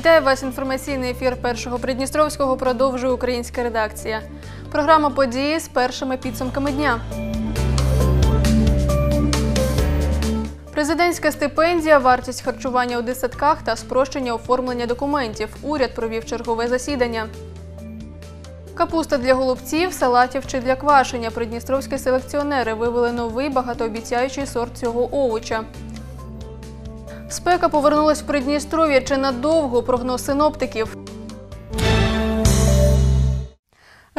Вітаю вас. Інформаційний ефір першого Придністровського продовжує українська редакція. Програма події з першими підсумками дня. Президентська стипендія, вартість харчування у дитсадках та спрощення оформлення документів. Уряд провів чергове засідання. Капуста для голубців, салатів чи для квашення. Придністровські селекціонери вивели новий багатообіцяючий сорт цього овоча. Спека повернулась в Придністров'я чи надовго прогноз синоптиків.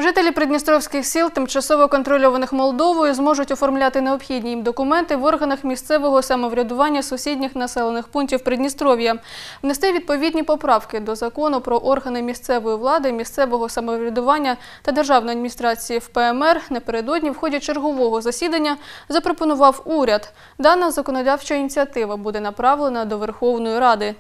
Жителі придністровських сіл, тимчасово контрольованих Молдовою, зможуть оформляти необхідні їм документи в органах місцевого самоврядування сусідніх населених пунктів Придністров'я, внести відповідні поправки до закону про органи місцевої влади, місцевого самоврядування та державної адміністрації в ПМР напередодні в ході чергового засідання запропонував уряд. Дана законодавча ініціатива буде направлена до Верховної Ради.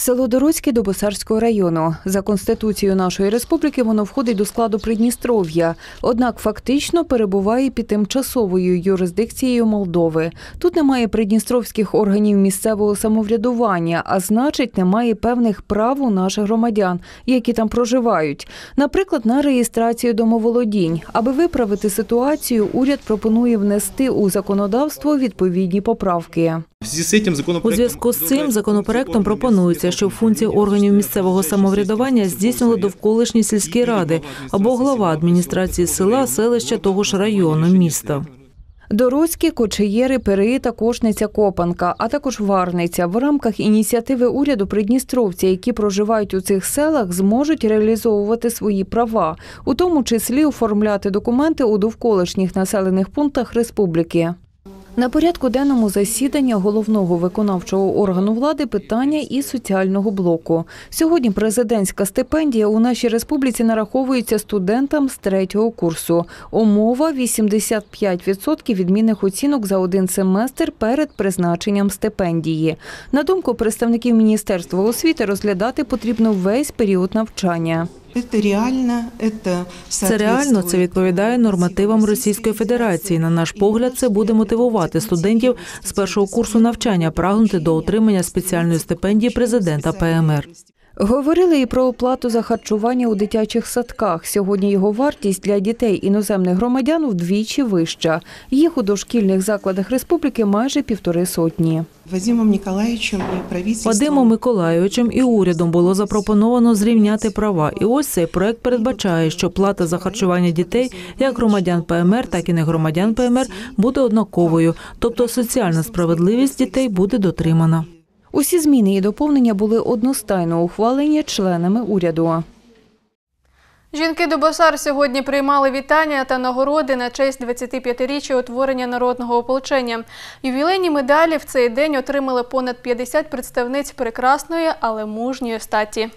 Село Дороцьке до Босарського району. За конституцією нашої республіки воно входить до складу Придністров'я, однак фактично перебуває під тимчасовою юрисдикцією Молдови. Тут немає придністровських органів місцевого самоврядування, а значить, немає певних прав у наших громадян, які там проживають. Наприклад, на реєстрацію домоволодінь. Аби виправити ситуацію, уряд пропонує внести у законодавство відповідні поправки. У зв'язку з цим законопроектом пропонується, щоб функції органів місцевого самоврядування здійснювали довколишні сільські ради або голова адміністрації села, селища того ж району, міста. Дороцькі, Кочеєри, Пири та Кошниця Копанка, а також Варниця в рамках ініціативи уряду Придністровці, які проживають у цих селах, зможуть реалізовувати свої права, у тому числі оформляти документи у довколишніх населених пунктах республіки. На порядку денному засідання головного виконавчого органу влади питання і соціального блоку. Сьогодні президентська стипендія у нашій республіці нараховується студентам з третього курсу. Умова 85% відмінних оцінок за один семестр перед призначенням стипендії. На думку представників Міністерства освіти, розглядати потрібно весь період навчання. Це реально, це, Це реально це відповідає нормативам Російської Федерації. На наш погляд, це буде мотивувати студентів з першого курсу навчання прагнути до отримання спеціальної стипендії президента ПМР. Говорили і про оплату за харчування у дитячих садках. Сьогодні його вартість для дітей іноземних громадян вдвічі вища. Їх у дошкільних закладах республіки майже півтори сотні. Вадимом Ніколаєвичем і правительством. Вадимом Миколайовичем і урядом було запропоновано зрівняти права. І ось цей проект передбачає, що плата за харчування дітей як громадян ПМР, так і не громадян ПМР буде однаковою, тобто соціальна справедливість дітей буде дотримана. Усі зміни і доповнення були одностайно ухвалені членами уряду. Жінки Дубосар сьогодні приймали вітання та нагороди на честь 25-річчя утворення народного ополчення. Ювілейні медалі в цей день отримали понад 50 представниць прекрасної, але мужньої статі.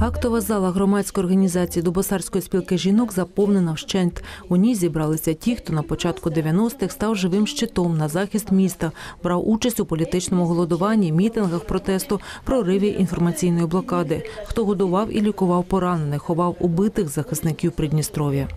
Актова зала громадської організації Дубосарської спілки жінок заповнена вщент. У ній зібралися ті, хто на початку 90-х став живим щитом на захист міста, брав участь у політичному голодуванні, мітингах протесту, прориві інформаційної блокади, хто годував і лікував поранених, ховав убитих захисників Придністров'я.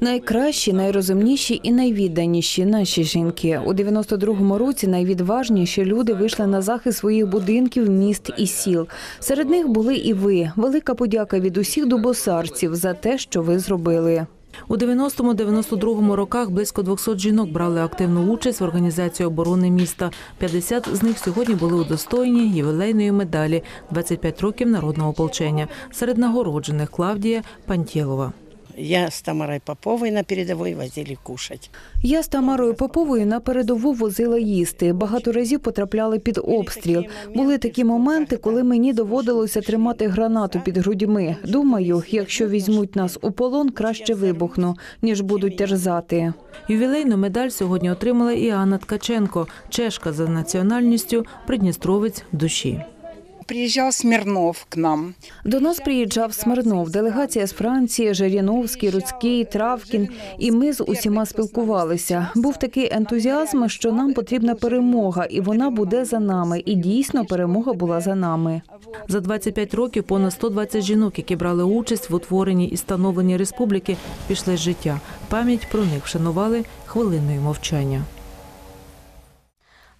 Найкращі, найрозумніші і найвідданіші наші жінки. У 92-му році найвідважніші люди вийшли на захист своїх будинків, міст і сіл. Серед них були і ви. Велика подяка від усіх дубосарців за те, що ви зробили. У 90-92 роках близько 200 жінок брали активну участь в організації оборони міста. 50 з них сьогодні були удостоєні ювілейної медалі 25 років народного ополчення. Серед нагороджених Клавдія Пантєлова. Я с Тамарой Поповой на передовой возили кушать. Я з Тамарою Поповою на передову возила їсти. Багато разів потрапляли під обстріл. Були такі моменти, коли мені доводилося тримати гранату під грудьми. Думаю, якщо візьмуть нас у полон, краще вибухну, ніж будуть терзати. Ювілейну медаль сьогодні отримала і Анна Ткаченко, чешка за національністю, придністровець душі. Приезжал Смирнов к нам. До нас приїжджав Смирнов, делегація з Франції, Жиряновський, Руцький, Травкін. І ми з усіма спілкувалися. Був такий ентузіазм, що нам потрібна перемога, і вона буде за нами. І дійсно перемога була за нами. За 25 років понад 120 жінок, які брали участь в утворенні і становленні республіки, пішли з життя. Пам'ять про них вшанували хвилиною мовчання.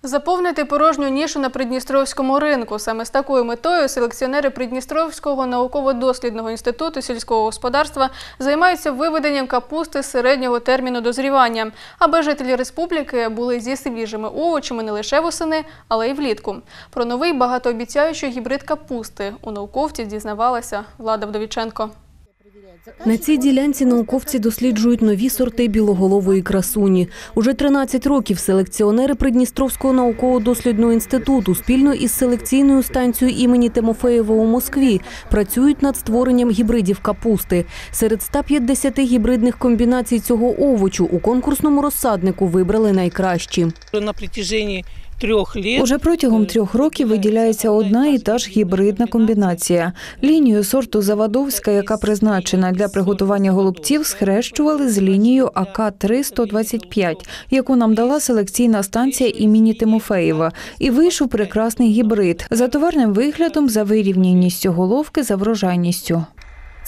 Заповнити порожню нішу на Придністровському ринку. Саме з такою метою селекціонери Придністровського науково-дослідного інституту сільського господарства займаються виведенням капусти середнього терміну дозрівання, аби жителі республіки були зі свіжими овочами не лише восени, але й влітку. Про новий багатообіцяючий гібрид капусти у науковців дізнавалася Влада Вдовіченко. На цій ділянці науковці досліджують нові сорти білоголової красуні. Уже 13 років селекціонери Придністровського науково-дослідного інституту спільно із селекційною станцією імені Тимофеєва у Москві працюють над створенням гібридів капусти. Серед 150 гібридних комбінацій цього овочу у конкурсному розсаднику вибрали найкращі. на протяжении трех лет. Уже протягом трьох років виділяється одна і та ж гібридна комбінація. Лінію сорту Завадовська, яка призначена для приготування голубців, схрещували з лінією ак 325 яку нам дала селекційна станція імені Тимофеєва. І вийшов прекрасний гібрид за товарним виглядом, за вирівняністю головки, за врожайністю.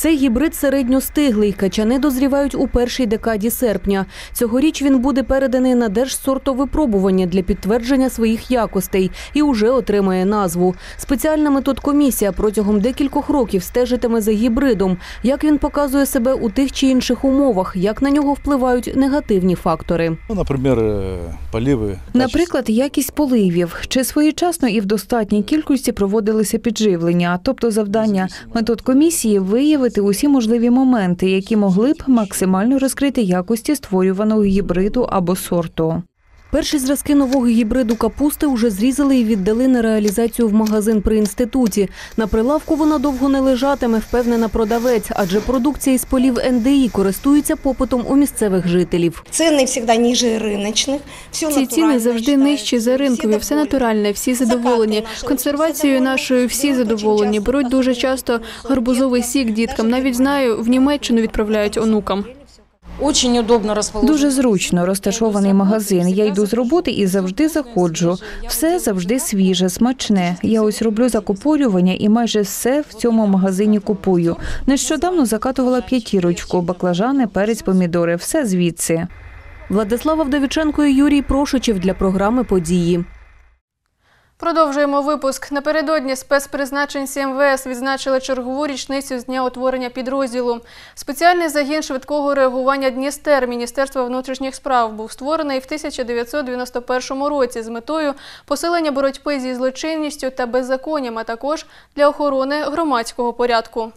Цей гібрид середньостиглий. Качани дозрівають у першій декаді серпня. Цьогоріч він буде переданий на держсортовипробування для підтвердження своїх якостей і уже отримає назву. Спеціальна методкомісія протягом декількох років стежитиме за гібридом, як він показує себе у тих чи інших умовах, як на нього впливають негативні фактори. Ну, э. Наприклад, якість поливів, чи своєчасно і в достатній кількості проводилися підживлення, тобто завдання методкомісії виявити усі можливі моменти, які могли б максимально розкрити якості створюваного гібриду або сорту. Перші зразки нового гібриду капусти вже зрізали і віддали на реалізацію в магазин при інституті. На прилавку вона довго не лежатиме, впевнена продавець, адже продукція із полів НДІ користується попитом у місцевих жителів. Ціни завжди ниже риночних. Ці ціни завжди нижчі за ринкові, все натуральне, всі задоволені. Консервацією нашою всі задоволені. Беруть дуже часто гарбузовий сік діткам. Навіть знаю, в Німеччину відправляють онукам. Очень удобно розположено. Дуже зручно розташований магазин. Я йду з роботи і завжди заходжу. Все завжди свіже, смачне. Я ось роблю закупорювання і майже все в цьому магазині купую. Нещодавно закатувала п'ятірочку, баклажани, перець, помідори. Все звідси. Владислава Вдовіченко і Юрій Прошичев для програми «Події». Продовжуємо випуск. Напередодні спецпризначенці МВС відзначили чергову річницю з дня утворення підрозділу. Спеціальний загін швидкого реагування Дністер Міністерства внутрішніх справ був створений в 1991 році з метою посилення боротьби зі злочинністю та беззаконням, а також для охорони громадського порядку.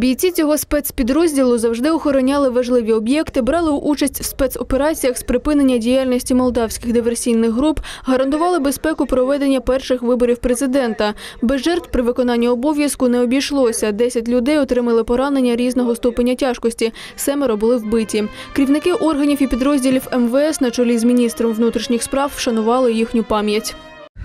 Бійці цього спецпідрозділу завжди охороняли важливі об'єкти, брали участь в спецопераціях з припинення діяльності молдавських диверсійних груп, гарантували безпеку проведення перших виборів президента. Без жертв при виконанні обов'язку не обійшлося. Десять людей отримали поранення різного ступеня тяжкості. Семеро були вбиті. Керівники органів і підрозділів МВС на чолі з міністром внутрішніх справ вшанували їхню пам'ять.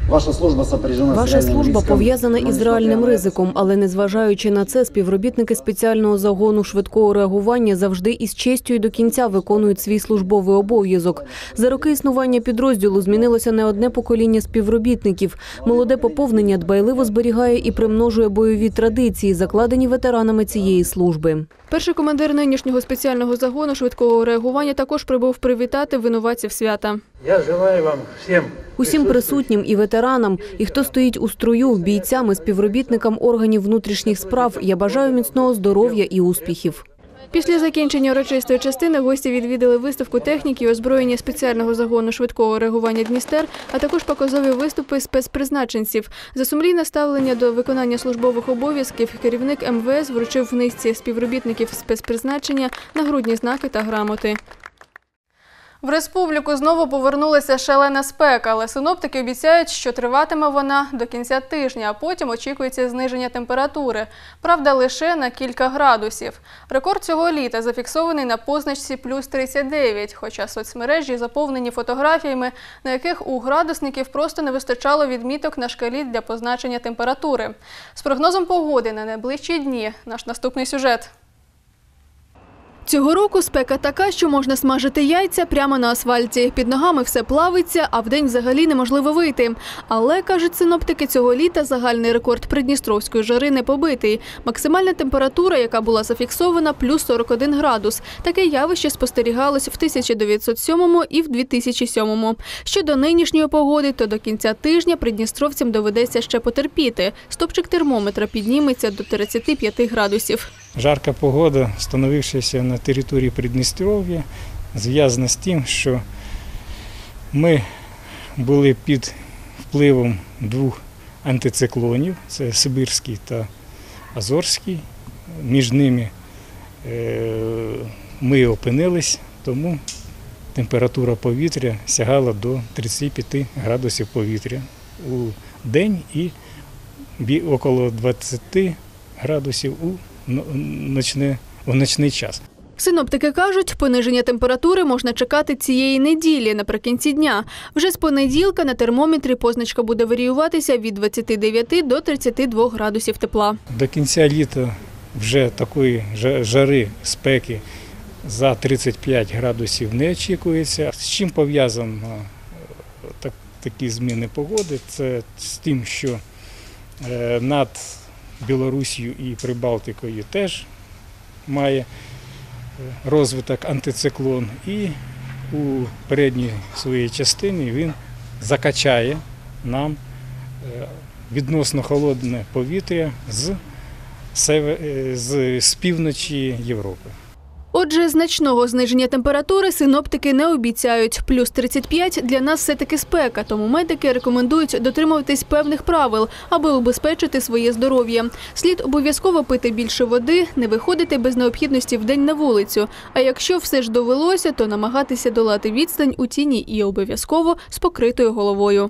Ваша служба сопряжена Ваша служба пов'язана із реальним ризиком, але незважаючи на це, співробітники спеціального загону швидкого реагування завжди із честю і до кінця виконують свій службовий обов'язок. За роки існування підрозділу змінилося не одне покоління співробітників. Молоде поповнення дбайливо зберігає і примножує бойові традиції, закладені ветеранами цієї служби. Перший командир нинішнього спеціального загону швидкого реагування також прибув привітати винуватців свята. Я желаю вам всім Усім присутнім і ветеранам, і хто стоїть у струю, бійцям і співробітникам органів внутрішніх справ, я бажаю міцного здоров'я і успіхів. Після закінчення урочистої частини гості відвідали виставку техніки і озброєння спеціального загону швидкого реагування Дністер, а також показові виступи спецпризначенців. За сумлінне ставлення до виконання службових обов'язків керівник МВС вручив в низці співробітників спецпризначення нагрудні знаки та грамоти. В республіку знову повернулася шалена спека, але синоптики обіцяють, що триватиме вона до кінця тижня, а потім очікується зниження температури. Правда, лише на кілька градусів. Рекорд цього літа зафіксований на позначці плюс 39, хоча соцмережі заповнені фотографіями, на яких у градусників просто не вистачало відміток на шкалі для позначення температури. З прогнозом погоди на найближчі дні наш наступний сюжет. Цього року спека така, що можна смажити яйця прямо на асфальті. Під ногами все плавиться, а вдень взагалі неможливо вийти. Але, кажуть синоптики, цього літа загальний рекорд придністровської жари не побитий. Максимальна температура, яка була зафіксована, плюс 41 градус. Таке явище спостерігалось в 1907 і в 2007. Щодо нинішньої погоди, то до кінця тижня придністровцям доведеться ще потерпіти. Стопчик термометра підніметься до 35 градусів. Жарка погода, встановившися на території Придністров'я, зв'язана з тим, що ми були під впливом двох антициклонів, це Сибирський та Азорський. Між ними е, ми опинились, тому температура повітря сягала до 35 градусів повітря у день і около 20 градусів у ночне, в ночний час. Синоптики кажуть, пониження температури можна чекати цієї неділі наприкінці дня. Вже з понеділка на термометрі позначка буде варіюватися від 29 до 32 градусів тепла. До кінця літа вже такої жа- жари, спеки за 35 градусів не очікується. З чим пов'язано е, так, такі зміни погоди? Це з тим, що е, над Білорусію і Прибалтикою теж має е, розвиток антициклон, і у передній своїй частині він закачає нам е, відносно холодне повітря з, е, з, з півночі Європи. Отже, значного зниження температури синоптики не обіцяють. Плюс 35 для нас все-таки спека, тому медики рекомендують дотримуватись певних правил, аби убезпечити своє здоров'я. Слід обов'язково пити більше води, не виходити без необхідності вдень на вулицю. А якщо все ж довелося, то намагатися долати відстань у тіні і обов'язково з покритою головою.